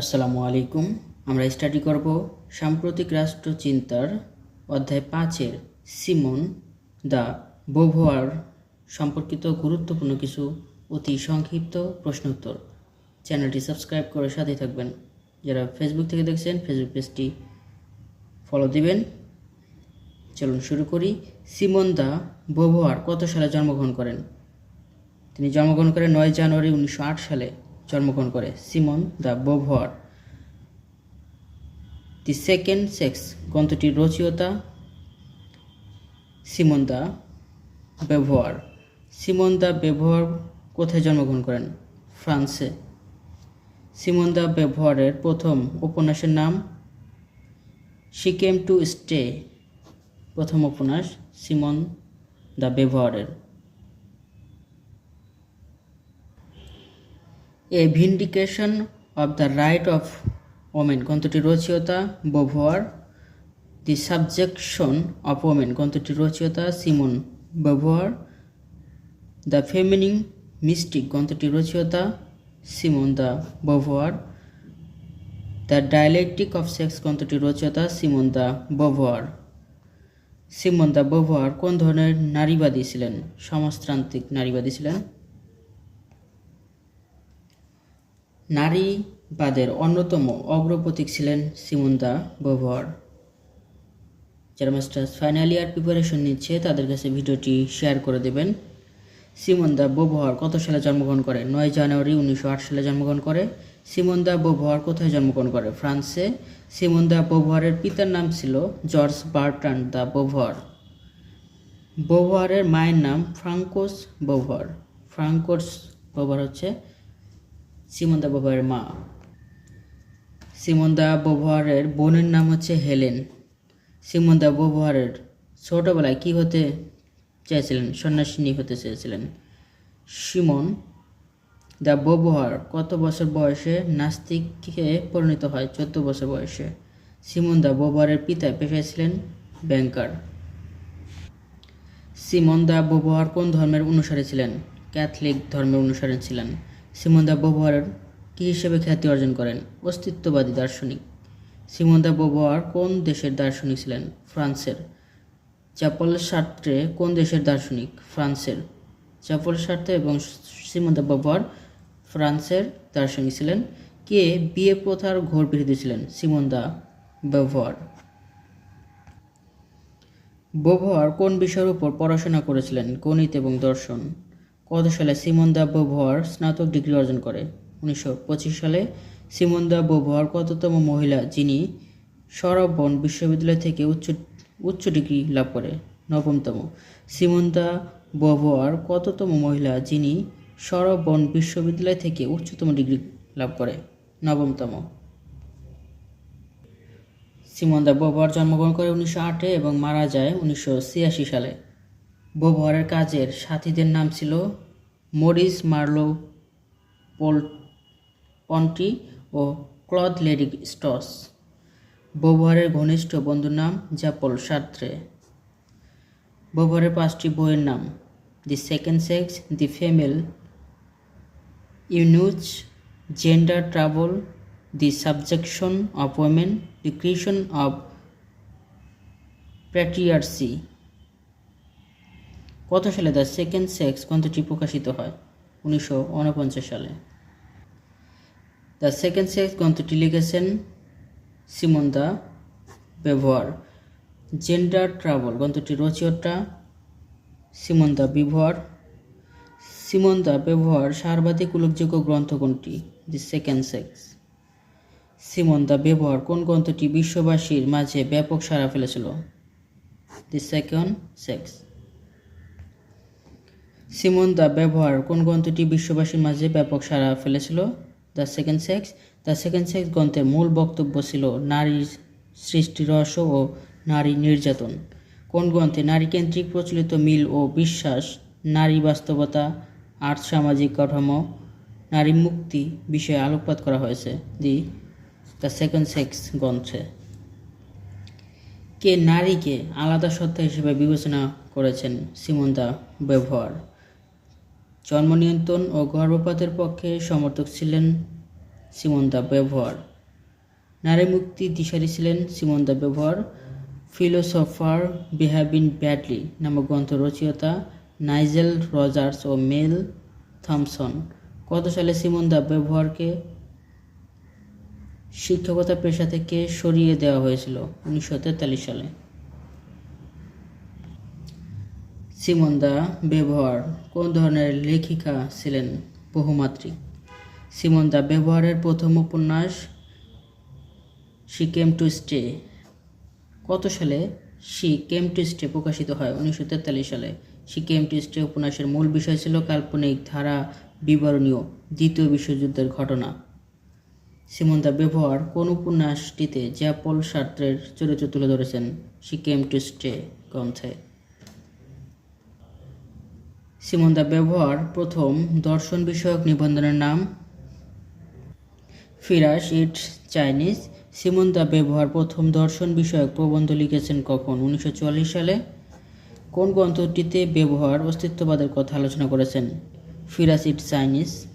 আসসালামু আলাইকুম। আমরা স্টাডি করব সাম্প্রতিক রাষ্ট্রচিন্তার অধ্যায় পাঁচের। সিমন দ্য বোভোয়ার সম্পর্কিত গুরুত্বপূর্ণ কিছু অতি সংক্ষিপ্ত প্রশ্নোত্তর। চ্যানেলটি সাবস্ক্রাইব করে সাথে থাকবেন। যারা ফেসবুক থেকে দেখছেন ফেসবুক পেজটি ফলো দিবেন। চলুন শুরু করি। সিমন দ্য বোভোয়ার কত সালে জন্মগ্রহণ করেন? তিনি জন্মগ্রহণ করেন নয় জানুয়ারি উনিশশো আট সালে। জন্মগ্রহণ করে। Simone de Beauvoir the second sex গ্রন্থটির রচয়িতা Simone de Beauvoir. Simone de Beauvoir কোথায় জন্মগ্রহণ করেন? ফ্রান্সে। সিমন দ্য ব্যবহারের প্রথম উপন্যাসের নাম শি কেম টু স্টে প্রথম উপন্যাস সিমন দ্য ব্যবহারের। A vindication of the right of women গ্রন্থটির রচয়িতা, Beauvoir. The subjection of women গ্রন্থটির রচয়িতা, Simone Beauvoir. The feminine mystique গ্রন্থটি রচয়িতা, Simone de Beauvoir. The dialectic of sex গ্রন্থটি রচয়িতা, Simone de Beauvoir. Simone de Beauvoir কোন ধরনের নারীবাদী ছিলেন? সমাজতান্ত্রিক নারীবাদী ছিলেন? নারীবাদের অন্যতম অগ্রপ্রতীক ছিলেন সিমুন্দা বোভর। যারা মাস্টার্স ফাইনাল ইয়ার প্রিপারেশন নিচ্ছে, তাদের কাছে ভিডিওটি শেয়ার করে দেবেন। সিমন্দা বোভর কত সালে জন্মগ্রহণ করে? নয় জানুয়ারি উনিশশো আট সালে জন্মগ্রহণ করে। সিমন্দা বোভর কোথায় জন্মগ্রহণ করে? ফ্রান্সে। সিমন্দা বোভরের পিতার নাম ছিল জর্জ বার্টান দ্য বোভর। বোভরের মায়ের নাম ফ্রাঙ্কোস বোভর। ফ্রাঙ্কোস বোভর হচ্ছে সিমন্দা বোভারের মা। সিমন্দা বোভারের বোনের নাম হচ্ছে হেলেন। সিমন্দা বোভারের ছোটোবেলায় কি হতে চেয়েছিলেন? সন্ন্যাসিনী হতে চেয়েছিলেন। সিমন দ্য বোবহার কত বছর বয়সে নাস্তিকে পরিণত হয়? চোদ্দ বছর বয়সে। সিমন দা বোবহারের পিতা পেশায় ছিলেন ব্যাংকার। সিমন দা বোবহার কোন ধর্মের অনুসারী ছিলেন? ক্যাথলিক ধর্মের অনুসারী ছিলেন। সিমন্দা বোবোয়ার কী হিসেবে খ্যাতি অর্জন করেন? অস্তিত্ববাদী দার্শনিক। সিমন্দা বোবোয়ার কোন দেশের দার্শনিক ছিলেন? ফ্রান্সের। চ্যাপল সার্ত্রে কোন দেশের দার্শনিক? ফ্রান্সের। চ্যাপল সার্ত্রে এবং সিমন্দা বোবোয়ার ফ্রান্সের দার্শনিক ছিলেন। কে বিয়ে প্রথার ঘোর বিরোধী ছিলেন? সিমন্দা বোভোয়ার বোভোয়ার কোন বিষয়ের উপর পড়াশোনা করেছিলেন? গণিত এবং দর্শন। কত সালে সিমন দা বোভর স্নাতক ডিগ্রি অর্জন করে। উনিশশো পঁচিশ সালে সিমন দা বোভর কততম মহিলা যিনি সরবন বিশ্ববিদ্যালয় থেকে উচ্চ উচ্চ ডিগ্রি লাভ করে? নবমতম। সিমন দা বোভর কততম মহিলা যিনি সরবন বিশ্ববিদ্যালয় থেকে উচ্চতম ডিগ্রি লাভ করে? নবমতম। সিমন দা বোভর জন্মগ্রহণ করে উনিশশো আটে এবং মারা যায় উনিশশো ছিয়াশি সালে। বোভরের কাজের সাথীদের নাম ছিল মরিস মার্লো পোল পন্টি ও ক্লদ লেডিক স্টস। বোভরের ঘনিষ্ঠ বন্ধুর নাম জ্যাপল সাত্রে বোভরের পাঁচটি বইয়ের নাম the second sex the female eunuch gender trouble the subjection of women the creation of patriarchy কত সালে দ্য সেকেন্ড সেক্স গ্রন্থটি প্রকাশিত হয়? উনিশশো উনপঞ্চাশ সালে। দ্য সেকেন্ড সেক্স গ্রন্থটি লিখেছেন সিমন দা ব্যবহার। জেন্ডার ট্রাভেল গ্রন্থটি রচয়িতা সিমন দা ব্যবহার। সিমন দা ব্যবহার সর্বাধিক উল্লেখযোগ্য গ্রন্থ কোনটি? The second sex. Simone de Beauvoir কোন গ্রন্থটি বিশ্ববাসীর মাঝে ব্যাপক সাড়া ফেলেছিল? The second sex. Simone de Beauvoir কোন গ্রন্থটি বিশ্ববাসীর মাঝে ব্যাপক সাড়া ফেলেছিল? The second sex the second sex গ্রন্থের মূল বক্তব্য ছিল নারীর সৃষ্টি রহস্য ও নারী নির্যাতন। কোন গ্রন্থে নারীকেন্দ্রিক প্রচলিত মিল ও বিশ্বাস, নারী বাস্তবতা, আর্থ সামাজিক কাঠামো, নারী মুক্তি বিষয়ে আলোকপাত করা হয়েছে? দি দ্য সেকেন্ড সেক্স গ্রন্থে। কে নারীকে আলাদা সত্তা হিসেবে বিবেচনা করেছেন? সিমন দা ব্যবহার জন্ম নিয়ন্ত্রণ ও গর্ভপাতের পক্ষে সমর্থক ছিলেন না সিমন দ্য ব্যবহার। নারী মুক্তি দিশারি ছিলেন Simone de Beauvoir. Philosopher behaving badly নামক গ্রন্থ রচয়িতা নাইজেল রজার্স ও মেল থমসন। কত সালে সিমন দ্য ব্যবহারকে শিক্ষকতা পেশা থেকে সরিয়ে দেওয়া হয়েছিল? উনিশশো তেতাল্লিশ সালে। সিমন দা ব্যবহার কোন ধরনের লেখিকা ছিলেন বহুমাত্রিক? সিমন দা ব্যবহারের প্রথম উপন্যাস শি কেম টু স্টে কত সালে শি কেম টু স্টে প্রকাশিত হয়? উনিশশো তেতাল্লিশ সালে। শি কেম টু স্টে উপন্যাসের মূল বিষয় ছিল কাল্পনিক ধারা বিবরণীয় দ্বিতীয় বিশ্বযুদ্ধের ঘটনা। সিমন দা ব্যবহার কোন উপন্যাসটিতে জ্যাপল সার্ত্রের চরিত্র তুলে ধরেছেন? শি কেম টু স্টে গ্রন্থে। সিমন দা ব্যবহার প্রথম দর্শন বিষয়ক নিবন্ধনের নাম ফিরাস ইট চাইনিজ। সিমন দা ব্যবহার প্রথম দর্শন বিষয়ক প্রবন্ধ লিখেছেন কখন? উনিশশো সালে। কোন গ্রন্থটিতে ব্যবহার অস্তিত্ববাদের কথা আলোচনা করেছেন? ফিরাস ইট চাইনিজ।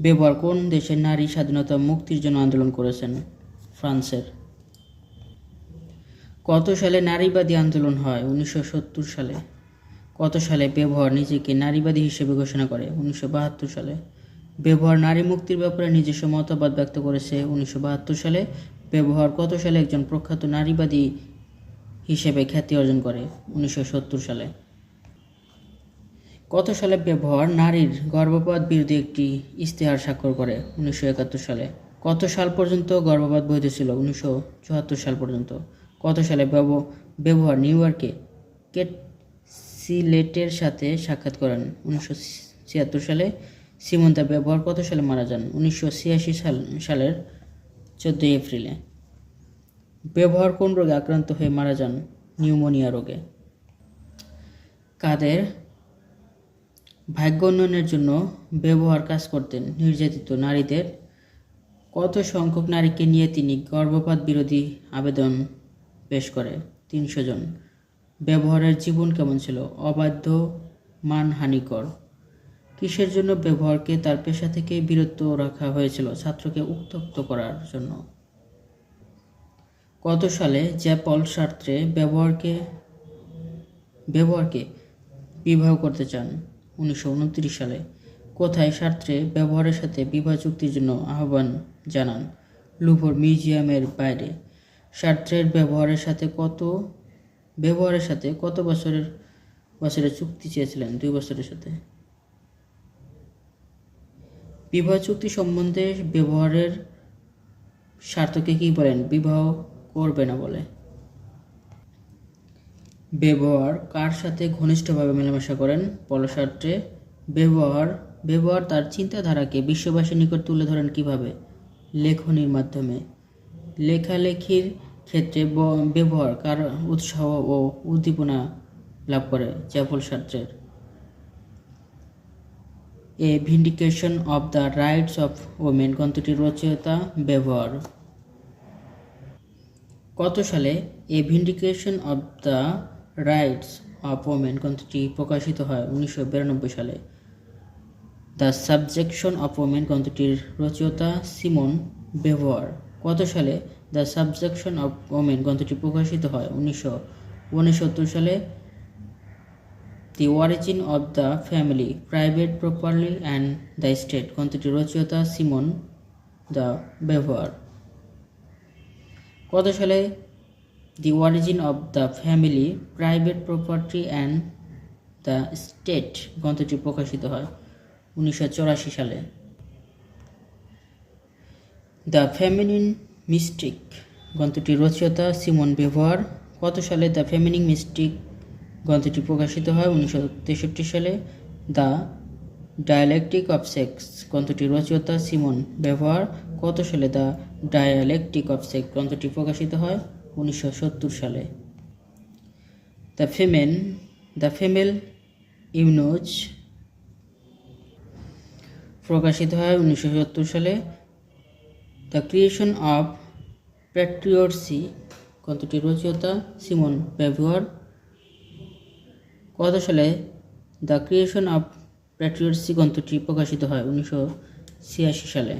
ব্যবহার কোন দেশের নারী স্বাধীনতা মুক্তির জন্য আন্দোলন করেছেন? ফ্রান্সের। কত সালে নারীবাদী আন্দোলন হয়? উনিশশো সত্তর সালে। কত সালে ব্যবহার নিজেকে নারীবাদী হিসেবে ঘোষণা করে? উনিশশো বাহাত্তর সালে। ব্যবহার নারী মুক্তির ব্যাপারে নিজস্ব মতবাদ ব্যক্ত করেছে। উনিশশো বাহাত্তর সালে ব্যবহার কত সালে একজন প্রখ্যাত নারীবাদী হিসেবে খ্যাতি অর্জন করে? উনিশশো সত্তর সালে। কত সালে ব্যবহার নারীর গর্ভপাত বিরোধী একটি ইশতেহার স্বাক্ষর করে? উনিশশো একাত্তর সালে। কত সাল পর্যন্ত গর্ভপাত বৈধ ছিল? উনিশশো চুয়াত্তর সাল পর্যন্ত। কত সালে ব্যব- ব্যবহার নিউ ইয়র্কে কেট সিলেটের সাথে সাক্ষাৎ করেন। উনিশশো ছিয়াত্তর সালে সীমন্তা ব্যবহার কত সালে মারা যান? উনিশশো ছিয়াশি সাল, সালের চোদ্দোই এপ্রিলে। ব্যবহার কোন রোগে আক্রান্ত হয়ে মারা যান? নিউমোনিয়া রোগে। কাদের ভাগ্য উন্নয়নের জন্য ব্যবহার কাজ করতেন নির্যাতিত নারীদের? কত সংখ্যক নারীকে নিয়ে তিনি গর্ভপাত বিরোধী আবেদন পেশ করে? তিনশো জন। ব্যবহারের জীবন কেমন ছিল? অবাধ্য, মানহানিকর। কিসের জন্য ব্যবহারকে তার পেশা থেকে বিরত রাখা হয়েছিল ছাত্রকে উত্তক্ত করার জন্য? কত সালে জ্যাপল সার্ত্রে ব্যবহারকে ব্যবহারকে বিবাহ করতে চান? উনিশশো উনত্রিশ সালে। কোথায় সার্ত্রে ব্যবহারের সাথে বিবাহ চুক্তির জন্য আহ্বান জানান? লুভর মিউজিয়ামের বাইরে। সার্ত্রের ব্যবহারের সাথে কত ব্যবহারের সাথে কত বছরের বছরের চুক্তি চেয়েছিলেন? দুই বছরের সাথে। বিবাহ চুক্তি সম্বন্ধে ব্যবহারের স্বার্থকে কি বলেন? বিবাহ করবে না বলে। ব্যবহার কার সাথে ঘনিষ্ঠভাবে মেলামেশা করেন? পলসার্ট্রে ব্যবহার ব্যবহার তার চিন্তাধারাকে বিশ্ববাসীর নিকট তুলে ধরেন কীভাবে? লেখনির মাধ্যমে। লেখালেখির ক্ষেত্রে ব্যবহার, কার উৎসাহ ও উদ্দীপনা লাভ করে Jean Paul সার্ত্রের a vindication of the rights of women গ্রন্থটির রচয়িতা ব্যবহার। কত সালে a vindication of the rights of women গ্রন্থটি প্রকাশিত হয়? উনিশশো বিরানব্বই সালে। দ্য সাবজেকশন অফ ওমেন গ্রন্থটির রচয়িতা সিমন ব্যবহার। কত সালে দ্য সাবজেকশন অফ ওমেন গ্রন্থটি প্রকাশিত হয় উনিশশো উনসত্তর সালে। The origin of the family private property and the state গ্রন্থটির রচয়িতা সিমন দ্য ব্যবহার। কত সালে? The origin of the family private property and the state গ্রন্থটি প্রকাশিত হয় উনিশশো সালে। The feminine mystique. গ্রন্থটির রচয়িতা সিমন ব্যবহার কত সালে দ্য ফেমিনিন মিস্টিক গ্রন্থটি প্রকাশিত হয় উনিশশো তেষট্টি সালে। দ্য ডায়ালেকটিক অফ সেক্স গ্রন্থটির রচয়িতা সিমন ব্যবহার কত সালে দ্য ডায়ালেকটিক অফ সেক্স গ্রন্থটি প্রকাশিত হয় উনিশশো সত্তর সালে। দ্য ফেমেন, দ্য ফেমেল ইউনোজ প্রকাশিত হয় উনিশশো সত্তর সালে। দ্য ক্রিয়েশন অফ প্যাট্রিয়টসি গ্রন্থটির রচয়িতা? সিমন ব্যবহার। কত সালে দ্য ক্রিয়েশন অফ প্যাট্রিয়টসি গ্রন্থটি প্রকাশিত হয়? উনিশশো ছিয়াশি সালে।